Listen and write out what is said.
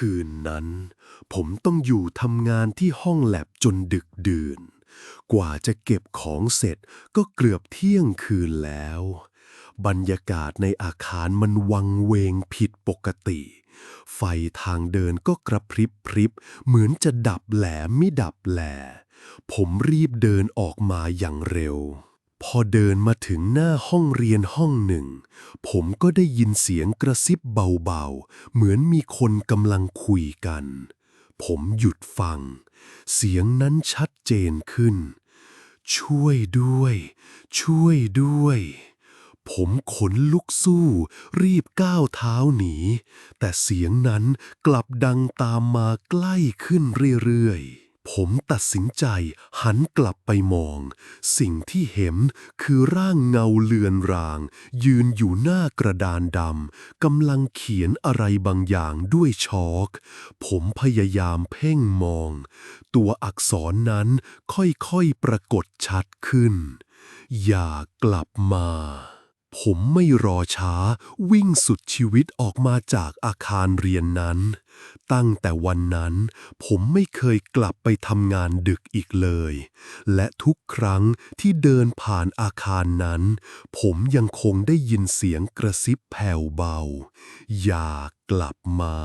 คืนนั้น ผมต้องอยู่ทำงานที่ห้องแลบจนดึกดื่น กว่าจะเก็บของเสร็จก็เกือบเที่ยงคืนแล้ว บรรยากาศในอาคารมันวังเวงผิดปกติ ไฟทางเดินก็กระพริบพริบ เหมือนจะดับแหลมไม่ดับแหล ผมรีบเดินออกมาอย่างเร็ว พอเดินมาถึงหน้าห้องเรียนห้องหนึ่ง ผมก็ได้ยินเสียงกระซิบเบาๆ เหมือนมีคนกำลังคุยกัน ผมหยุดฟัง เสียงนั้นชัดเจนขึ้น ช่วยด้วย ช่วยด้วย ผมขนลุกสู้ รีบก้าวเท้าหนี แต่เสียงนั้นกลับดังตามมาใกล้ขึ้นเรื่อยๆ ผมตัดสินใจหันกลับไปมอง สิ่งที่เห็นคือร่างเงาเลือนราง ยืนอยู่หน้ากระดานดำกำลังเขียนอะไรบางอย่างด้วยชอกผมพยายามเพ่งมอง ตัวอักษรนั้นค่อยๆปรากฏชัดขึ้น อย่ากลับมา ผมไม่รอช้าวิ่งสุดชีวิตออกมาจากอาคารเรียนนั้น ตั้งแต่วันนั้น ผมไม่เคยกลับไปทำงานดึกอีกเลย และทุกครั้งที่เดินผ่านอาคารนั้น ผมยังคงได้ยินเสียงกระซิบแผ่วเบา อย่ากลับมา